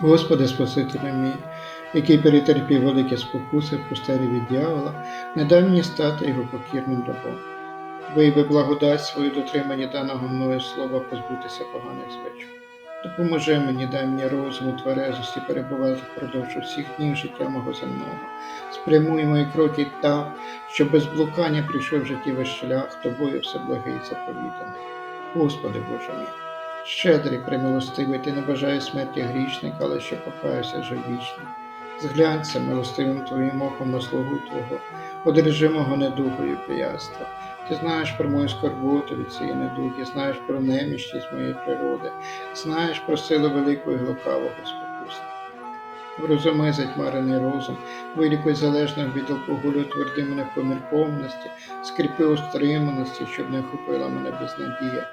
Господи Спасителю мій, який перетерпів великі спокуси в пустелі від дьявола, не дай мені стати його покірним рабом. Вийби благодать свою дотримання даного мною слова позбутися поганих звичок. Допоможи мені, дай мені розуму, тверезості перебувати впродовж усіх днів життя мого земного. Спрямуй мої кроки так, щоб без блукання прийшов в житті весь шлях, тобою все благий заповіданий. Господи Боже мій, щедрий, примилостивий, ти не бажаєш смерті грішника, але що покаюся вже вічний. Зглянься милостивим твоїм оком на слугу Твого, одержи мого недугу і. Ти знаєш про мою скорботу від цієї недуги, знаєш про неміщість моєї природи, знаєш про силу великого і лукавого спокусника. Врозуми затьмарений розум, вилікуй залежного від алкоголю, тверди мене в поміркованості, скріпи у стриманості, щоб не охопила мене безнадія.